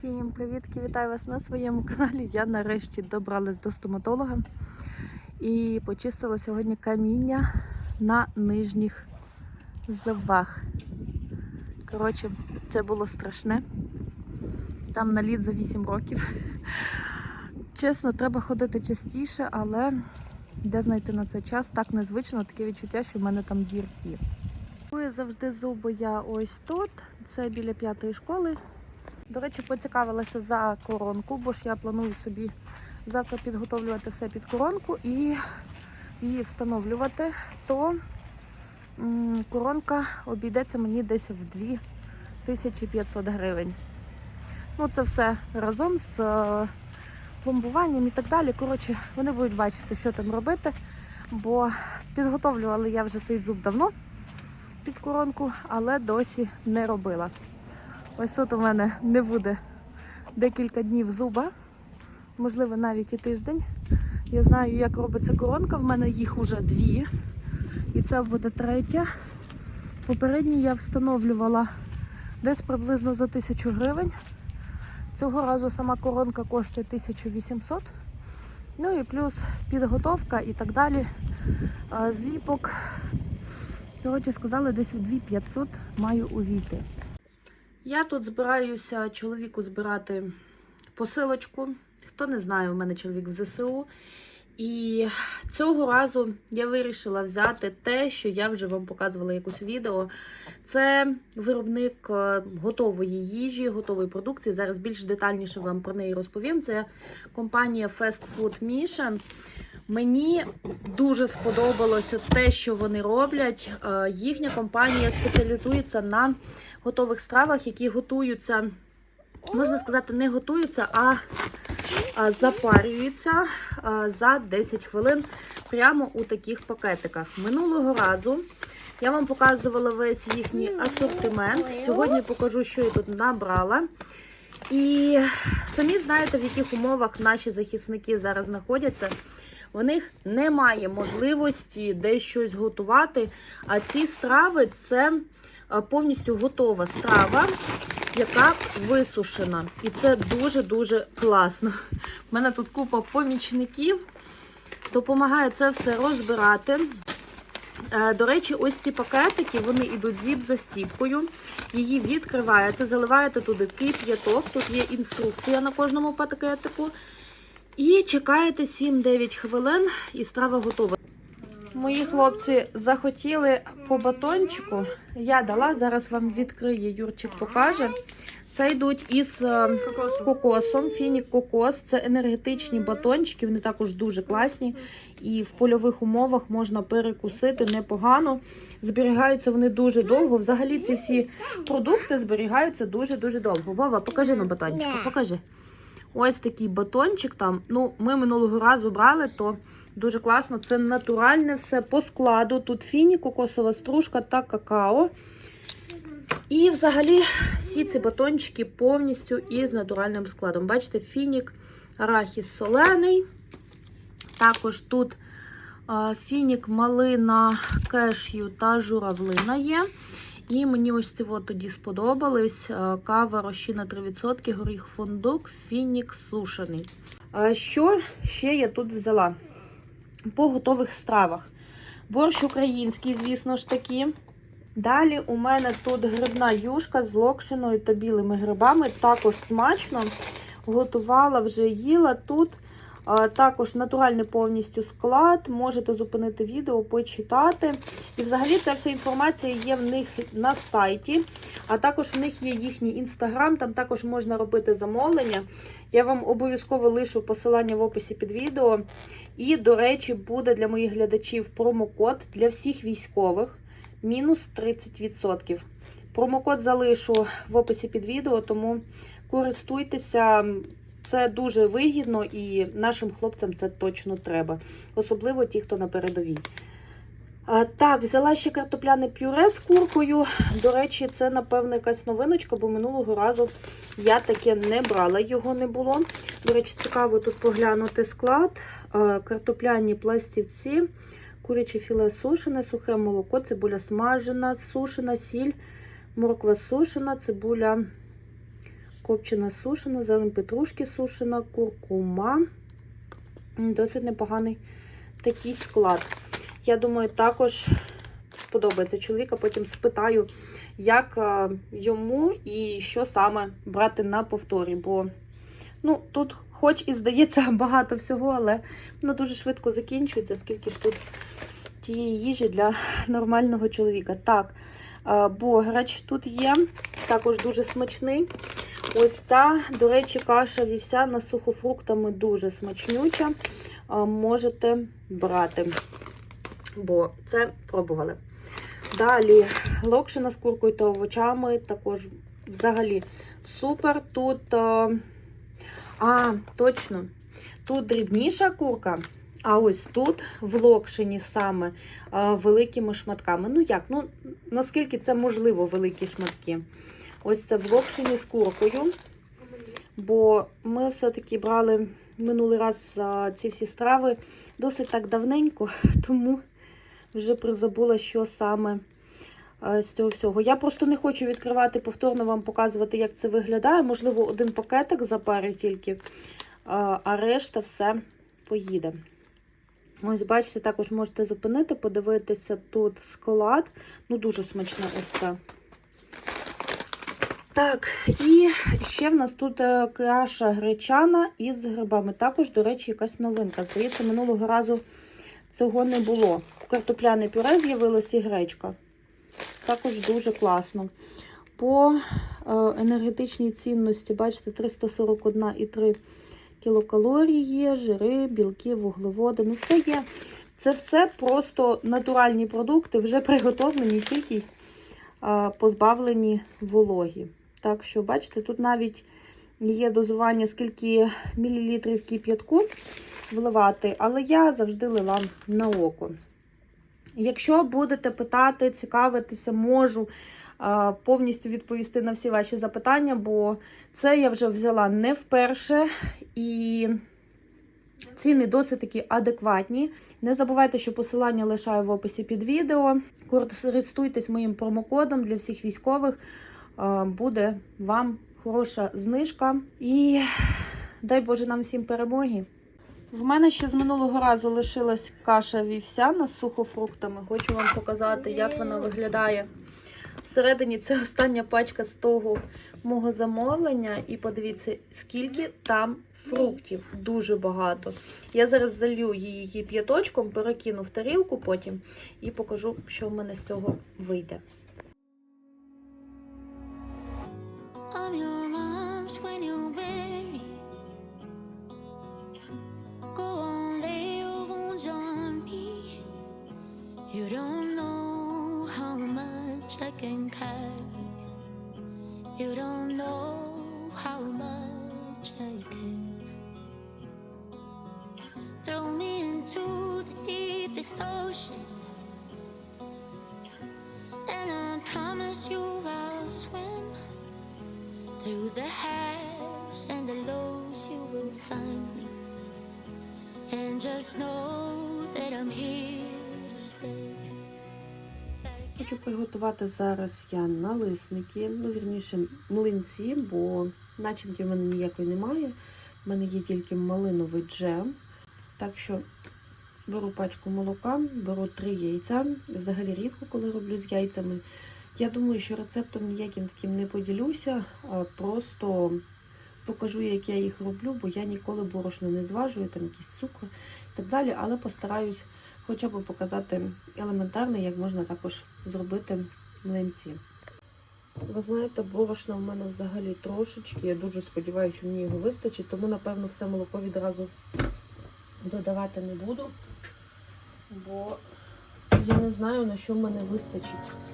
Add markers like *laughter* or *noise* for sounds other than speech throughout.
Всім привітки, вітаю вас на своєму каналі. Я нарешті добралась до стоматолога і почистила сьогодні каміння на нижніх зубах. Коротше, це було страшне. Там наліт за 8 років. Чесно, треба ходити частіше, але де знайти на це час так незвично, таке відчуття, що в мене там дірки. Завжди зуби я ось тут. Це біля п'ятої школи. До речі, поцікавилася за коронку, бо ж я планую собі завтра підготовлювати все під коронку і її встановлювати, то коронка обійдеться мені десь в 2500 гривень. Ну, це все разом з е, пломбуванням і так далі. Коротше, вони будуть бачити, що там робити, бо підготовлювала я вже цей зуб давно під коронку, але досі не робила. Ось тут у мене не буде декілька днів зуба, можливо, навіть і тиждень. Я знаю, як робиться коронка. В мене їх уже дві. І це буде третя. Попередню я встановлювала десь приблизно за 1000 гривень. Цього разу сама коронка коштує 1800. Ну і плюс підготовка і так далі. Зліпок. Коротше, сказали, десь у 2500 маю увійти. Я тут збираюся чоловіку збирати посилочку. Хто не знає, у мене чоловік в ЗСУ. І цього разу я вирішила взяти те, що я вже вам показувала якусь відео. Це виробник е, готової їжі, готової продукції. Зараз більш детальніше вам про неї розповім. Це компанія Fast Food Mission. Мені дуже сподобалося те, що вони роблять. Е, Їхня компанія спеціалізується на готових стравах, які готуються, можна сказати, не готуються, а запарюються за 10 хвилин прямо у таких пакетиках. Минулого разу я вам показувала весь їхній асортимент. Сьогодні покажу, що я тут набрала. І самі знаєте, в яких умовах наші захисники зараз знаходяться. В них немає можливості десь щось готувати. А ці страви це повністю готова страва, яка висушена. І це дуже-дуже класно. У мене тут купа помічників, допомагає це все розбирати. Е, До речі, ось ці пакетики вони йдуть зіп застіпкою. Її відкриваєте, заливаєте туди кип'яток. Тут є інструкція на кожному пакетику. І чекаєте 7-9 хвилин, і страва готова. Мої хлопці захотіли по батончику. Я дала, зараз вам відкриє, Юрчик покаже. Це йдуть із е, кокосом, фінік кокос. Це енергетичні батончики, вони також дуже класні. І в польових умовах можна перекусити непогано. Зберігаються вони дуже довго. Взагалі ці всі продукти зберігаються дуже-дуже довго. Вова, покажи на батончику, покажи. Ось такий батончик там. Ну, ми минулого разу брали, то дуже класно. Це натуральне все по складу. Тут фіні, кокосова стружка та какао. І взагалі всі ці батончики повністю із натуральним складом. Бачите, фінік, арахіс солений. Також тут а, фінік, малина, кешю та журавлина є. І мені ось ці от тоді сподобались. А, Кава розчина 3%, горіх фундук, фінік сушений. А Що ще я тут взяла? По готових стравах. Борщ український, звісно ж таки. Далі у мене тут грибна юшка з локшиною та білими грибами. Також смачно. Готувала, вже їла. Тут також натуральний повністю склад. Можете зупинити відео, почитати. І взагалі ця вся інформація є в них на сайті. А також в них є їхній інстаграм, там також можна робити замовлення. Я вам обов'язково лишу посилання в описі під відео. І, до речі, буде для моїх глядачів промокод для всіх військових мінус 30%. Промокод залишу в описі під відео, тому користуйтеся. Це дуже вигідно і нашим хлопцям це точно треба. Особливо ті, хто на передовій. А, так, взяла ще картопляне пюре з куркою. До речі, це, напевно, якась новиночка, бо минулого разу я таке не брала, його не було. До речі, цікаво тут поглянути склад. А, картопляні пластівці, куряче філе сушене, сухе молоко, цибуля смажена, сушена, сіль, морква сушена, цибуля копчена сушена, зелень петрушки сушена, куркума. Досить непоганий такий склад. Я думаю, також сподобається чоловіка. Потім спитаю, як е, йому і що саме брати на повторі. Бо ну, тут, хоч і здається, *laughs* багато всього, але воно дуже швидко закінчується, скільки ж тут тієї їжі для нормального чоловіка. Так, е, бограч тут є, також дуже смачний. Ось ця, до речі, каша вівсяна з сухофруктами дуже смачнюча. Можете брати, бо це пробували. Далі локшина з куркою та овочами. Також взагалі супер. Тут, а, точно, тут дрібніша курка, а ось тут в локшині саме великими шматками. Ну як, ну наскільки це можливо, великі шматки. Ось це в локшині з куркою. Бо ми все-таки брали минулий раз ці всі страви досить так давненько, *laughs* тому вже призабула, що саме з цього всього. Я просто не хочу відкривати, повторно вам показувати, як це виглядає. Можливо, один пакетик запарю тільки, а, а решта все поїде. Ось, бачите, також можете зупинити, подивитися тут склад. Ну, дуже смачне ось це. Так, і ще в нас тут е, каша гречана із грибами. Також, до речі, якась новинка. Здається, минулого разу цього не було. Картопляне пюре з'явилось і гречка. Також дуже класно. По е, енергетичній цінності, бачите, 341,3 кілокалорії, жири, білки, вуглеводи. Ну, все є. Це все просто натуральні продукти, вже приготовлені, тільки позбавлені вологі. Так що, бачите, тут навіть є дозування, скільки мілілітрів кип'ятку вливати, але я завжди лила на око. Якщо будете питати, цікавитися, можу повністю відповісти на всі ваші запитання, бо це я вже взяла не вперше і ціни досить такі адекватні. Не забувайте, що посилання лишаю в описі під відео. Користуйтесь моїм промокодом для всіх військових. А, Буде вам хороша знижка. І дай Боже нам всім перемоги. В мене ще з минулого разу лишилась каша вівсяна з сухофруктами. Хочу вам показати, як вона виглядає. Всередині це остання пачка з того мого замовлення. І подивіться, скільки там фруктів. Дуже багато. Я зараз залью її кип'яточком, перекину в тарілку потім і покажу, що в мене з цього вийде. Хочу приготувати зараз я налисники, ну, вірніше, млинці, бо начинки в мене ніякої немає. В мене є тільки малиновий джем. Так що беру пачку молока, беру три яйця. Взагалі рідко, коли роблю з яйцями. Я думаю, що рецептом ніяким таким не поділюся, а просто покажу, як я їх роблю, бо я ніколи борошно не зважую, там якийсь цукор і так далі, але постараюсь хоча б показати елементарно, як можна також зробити млинці. Ви знаєте, борошна в мене взагалі трошечки. Я дуже сподіваюся, що мені його вистачить, тому, напевно, все молоко відразу додавати не буду, бо я не знаю, на що в мене вистачить.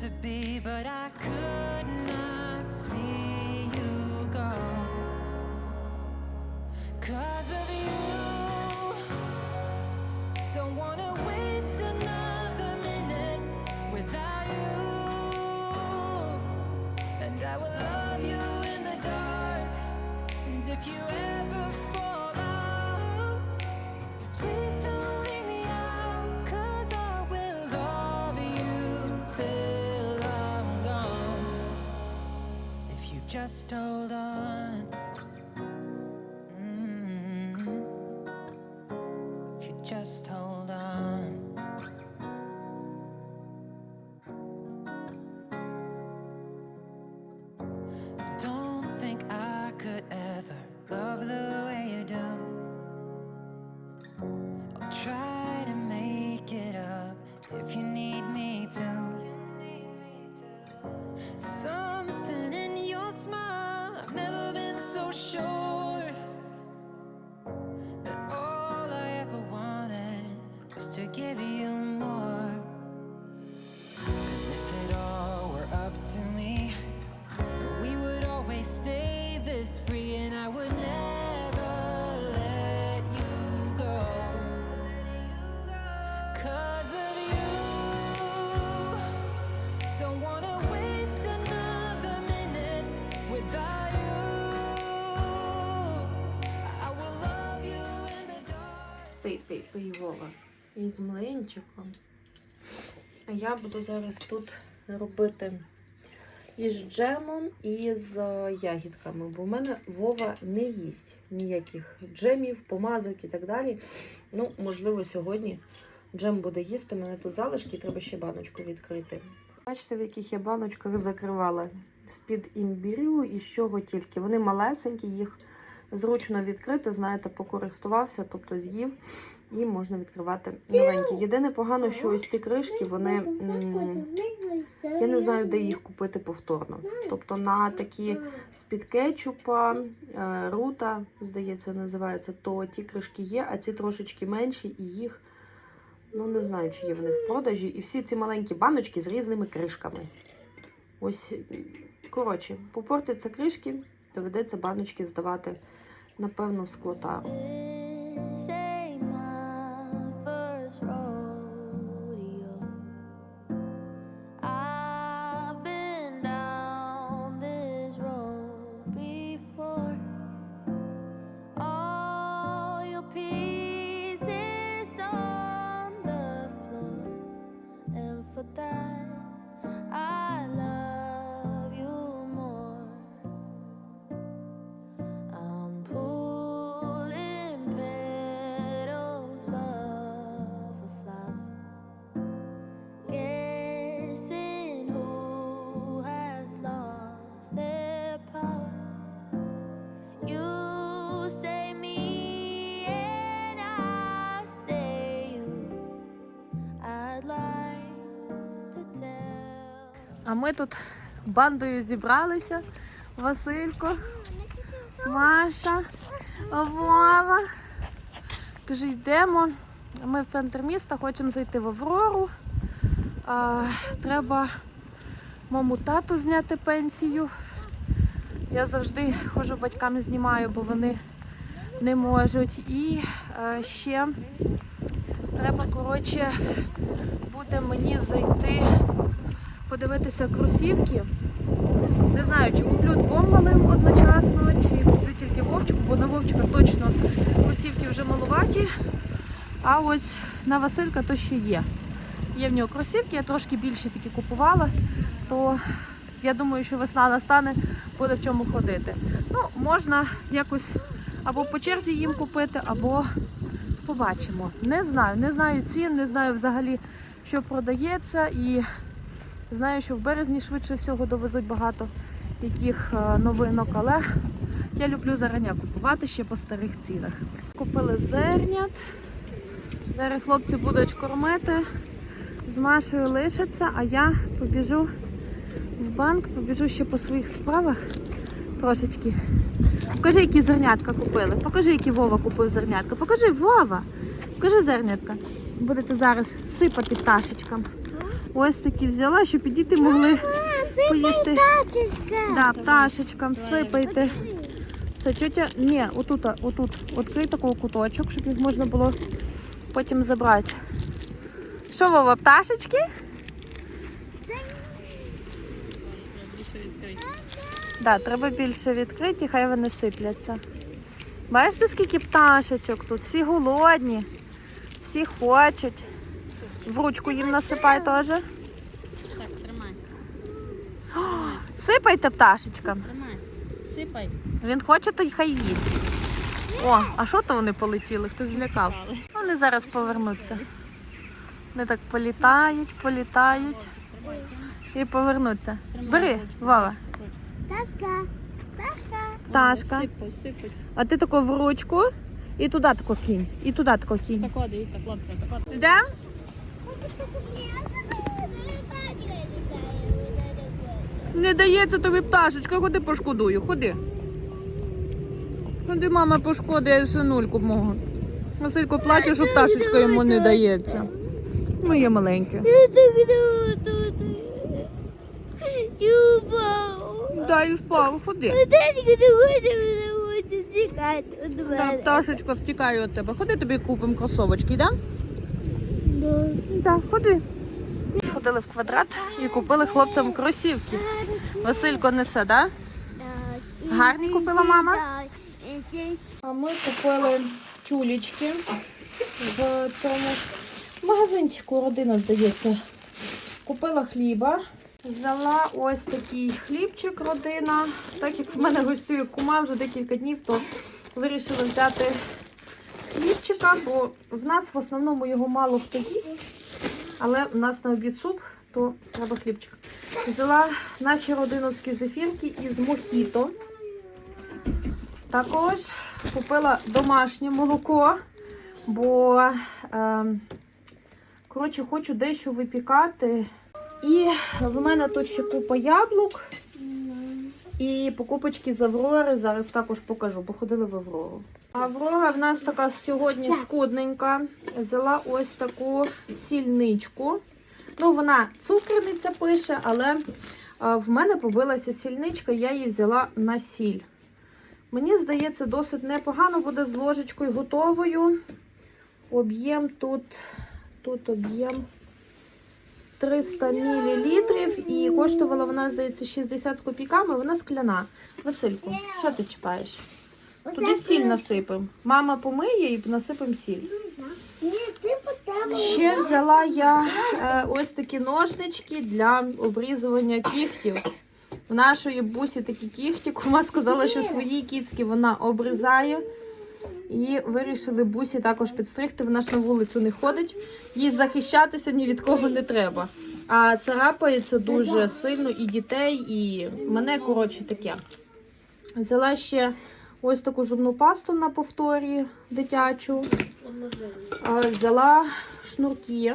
To be, but I could not see just Пий, пий, пий, Вова. Із млинчиком. А я буду зараз тут робити із джемом і з е, ягідками, бо в мене Вова не їсть ніяких джемів, помазок і так далі. Ну, можливо, сьогодні джем буде їсти. У мене тут залишки, треба ще баночку відкрити. Бачите, в яких я баночках закривала з-під імбірю і з чого тільки. Вони малесенькі, їх зручно відкрити, знаєте, покористувався, тобто з'їв, і можна відкривати новенькі. Єдине погано, що ось ці кришки, вони. я не знаю, де їх купити повторно. Тобто на такі з-під кетчупа, е, рута, здається, називається, то ті кришки є, а ці трошечки менші, і їх, ну не знаю, чи є вони в продажі. І всі ці маленькі баночки з різними кришками. Ось, коротше, попортиться кришки, доведеться баночки здавати, напевно, з ми тут бандою зібралися. Василько, Маша, Вова. Каже, йдемо. Ми в центр міста, хочемо зайти в Аврору. А, треба моєму тату зняти пенсію. Я завжди ходжу батькам знімаю, бо вони не можуть. І е, ще треба, коротше, буде мені зайти подивитися кросівки. Не знаю, чи куплю двом малим одночасно, чи куплю тільки Вовчику, бо на Вовчика точно кросівки вже малуваті. А ось на Василька то ще є. Є в нього кросівки, я трошки більше такі купувала, то я думаю, що весна настане, буде в чому ходити. Ну, можна якось або по черзі їм купити, або побачимо. Не знаю, не знаю цін, не знаю взагалі, що продається. І знаю, що в березні швидше всього довезуть багато яких е, новинок, але я люблю зарання купувати ще по старих цінах. Купили зернят. Зараз хлопці будуть кормити. З Машою лишаться, а я побіжу в банк, побіжу ще по своїх справах трошечки. Покажи, які зернятка купили. Покажи, які Вова купив зернятка. Покажи, Вова! Кажи зернятка. Будете зараз сипати пташечкам. Ось такі взяла, щоб і діти могли поїсти. Да, пташечкам сипайте. Це тетя. Ні, отут, отут, відкрий такий куточок, щоб їх можна було потім забрати. Що, Вова, пташечки? Да, треба більше відкрити, хай вони сипляться. Бачите, скільки пташечок тут? Всі голодні, всі хочуть. В ручку їм насипай теж. Так, тримай, Сипайте пташечкам. тримай. Сипай. Він хоче, то й хай їсть. О, а що то вони полетіли? Хтось злякав. Вони зараз повернуться. Вони так політають, політають і повернуться. Бери, Вова. Ташка, Ташка. А ти тако в ручку і туди тако кінь. І туди тако кінь. Так, от, дивіться, хлопці, так. Йдемо? Не дається тобі пташечка, ходи пошкодую, ходи. Ходи, мама пошкодує синульку мого. Василько плаче, що пташечка йому не дається. Моє маленьке. Дай спав, ходи. Та пташечка втікає від тебе. Ходи тобі купимо кросовочки, да? Так, ходи. Сходили в квадрат і купили хлопцям кросівки. Василько несе, да? Гарні купила мама? А ми купили тюлечки в цьому магазинчику, родина, здається. Купила хліба. Взяла ось такий хлібчик родина. Так як в мене гостює кума вже декілька днів, то вирішили взяти хлібчика, бо в нас в основному його мало хто їсть. Але в нас на обід суп, то треба хлібчик. Взяла наші родиновські зефірки із мохіто. Також купила домашнє молоко, бо е, коротше, хочу дещо випікати. І в мене тут ще купа яблук. І покупочки з Аврори зараз також покажу. Походили в Аврору. Аврора в нас така сьогодні скудненька. Взяла ось таку сільничку. Ну, вона цукерниця пише, але в мене побилася сільничка, я її взяла на сіль. Мені здається, досить непогано буде з ложечкою готовою. Об'єм тут, тут об'єм 300 мл і коштувала вона, здається, 60 з копійками. Вона скляна. Васильку, що ти чіпаєш? Туди сіль насипемо. Мама помиє і насипемо сіль. Ще взяла я е, ось такі ножнички для обрізування кігтів. В нашої бусі такі кігті. Кума сказала, що свої кіцькі вона обрізає. І вирішили бусі також підстригти. Вона ж на вулицю не ходить. Їй захищатися ні від кого не треба. А царапається дуже сильно і дітей, і мене, коротше, таке. Взяла ще ось таку зубну пасту на повторі дитячу. Взяла шнурки.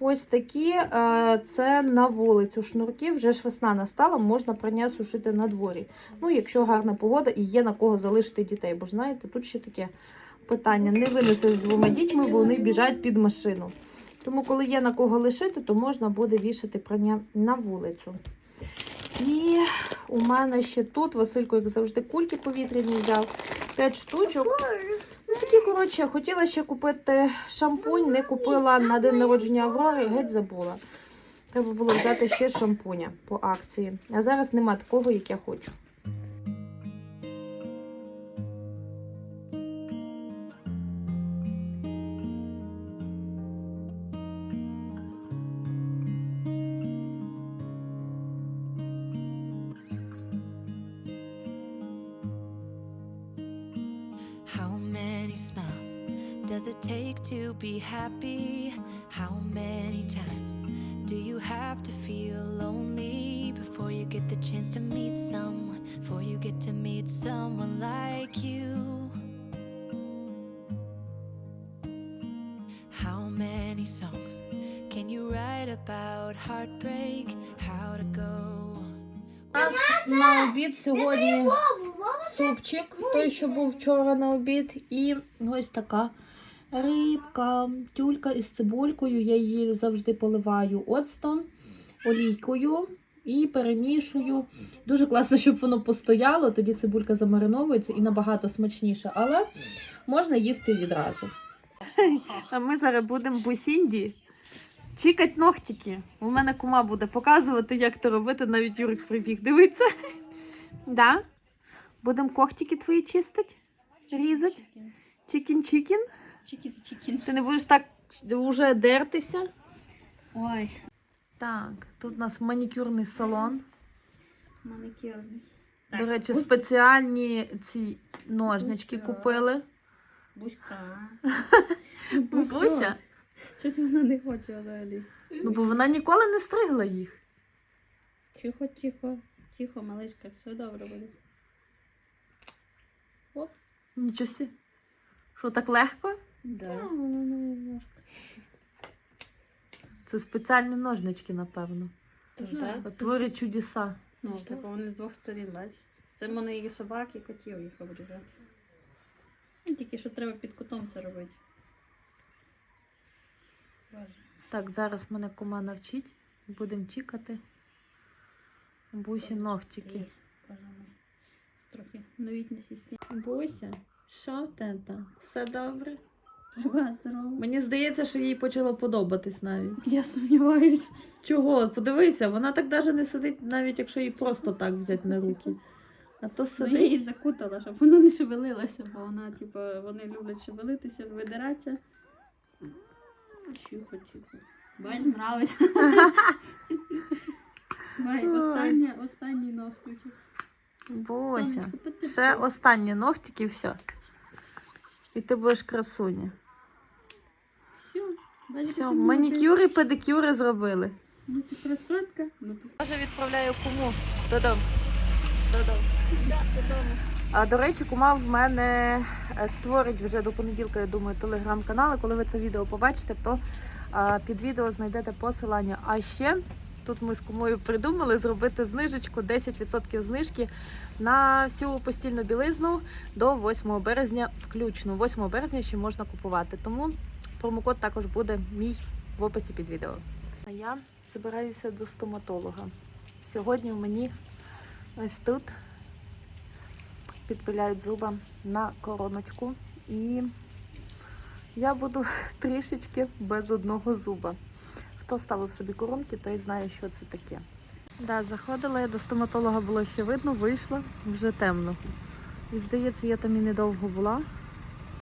Ось такі, е, це на вулицю шнурки. Вже ж весна настала, можна прання сушити на дворі. Ну, якщо гарна погода і є на кого залишити дітей. Бо ж знаєте, тут ще таке питання: не винесеш з двома дітьми, бо вони біжать під машину. Тому, коли є на кого лишити, то можна буде вішати прання на вулицю. І у мене ще тут Василько, як завжди, кульки повітряні взяв. 5 штучок. Ну, такі, коротше, хотіла ще купити шампунь, не купила на день народження Аврори, геть забула. Треба було взяти ще шампуня по акції. А зараз нема такого, як я хочу. smiles does it take to be happy? How many times do you have to feel lonely before you get the chance to meet someone? Before you get to meet someone like you? How many songs can you write about heartbreak? How to go? У нас на обід сьогодні супчик, той, що був вчора на обід, і ось така Рибка, тюлька із цибулькою. Я її завжди поливаю оцтом, олійкою і перемішую. Дуже класно, щоб воно постояло, тоді цибулька замариновується і набагато смачніше, але можна їсти відразу. А ми зараз будемо бусінді чікать ногтики. У мене кума буде показувати, як то робити, навіть Юрик прибіг. Дивиться. Да? Будемо когтики твої чистити, різати. Чікін-чікін. Чікін-чікін. Ти не будеш так вже дертися. Ой, Так, тут у нас манікюрний салон. маникюрний. До речі, Бусь- спеціальні ці ножнички Буся. купили. Буська. *laughs* Буся? Щось вона не хоче взагалі. Ну, бо вона ніколи не стригла їх. Тихо, тихо, тихо, малишка, все добре буде. Нічого сі. Що так легко? Да. воно немножко. Це спеціальні ножнички, напевно. Тож, да. Творять чудеса. Ну, типу вони з двох сторін, бач. Це в мене і собак, і котів їх обрізати. Ну, тільки що треба під кутом це робити. Так, зараз мене кума навчить. Будемо чікати. Бусі ногтики. Мой. Трохи новітня система. Буся, що там? Все добре? Жива, здорова. Мені здається, що їй почало подобатись навіть. Я сумніваюсь. Чого? Подивися, вона так навіть не сидить, навіть якщо її просто так взяти на руки. А то Ну, я її закутала, щоб воно не шевелилося, бо вона, типу, вони люблять шевелитися, видиратися. Чухо, чухо. Бач, нравиться. *laughs* Останнє, останній ногтик. Буся. Потерпи. Ще останні ногтики і все. І ти будеш красуня. Все, манікюри, педикюри зробили. Ну ти красотка. Ну ти Я вже відправляю куму додому. Додому. А, до речі, кума в мене е, створить вже до понеділка, я думаю, телеграм-канал. Коли ви це відео побачите, то а, під відео знайдете посилання. А ще тут ми з кумою придумали зробити знижечку 10% знижки на всю постільну білизну до 8 березня включно. 8 березня ще можна купувати. Тому промокод також буде мій в описі під відео. А я збираюся до стоматолога. Сьогодні мені ось тут підпиляють зуба на короночку. І я буду *laughs* трішечки без одного зуба. Хто ставив собі коронки, той знає, що це таке. Да, заходила я до стоматолога, було ще видно, вийшла вже темно. І здається, я там і недовго була.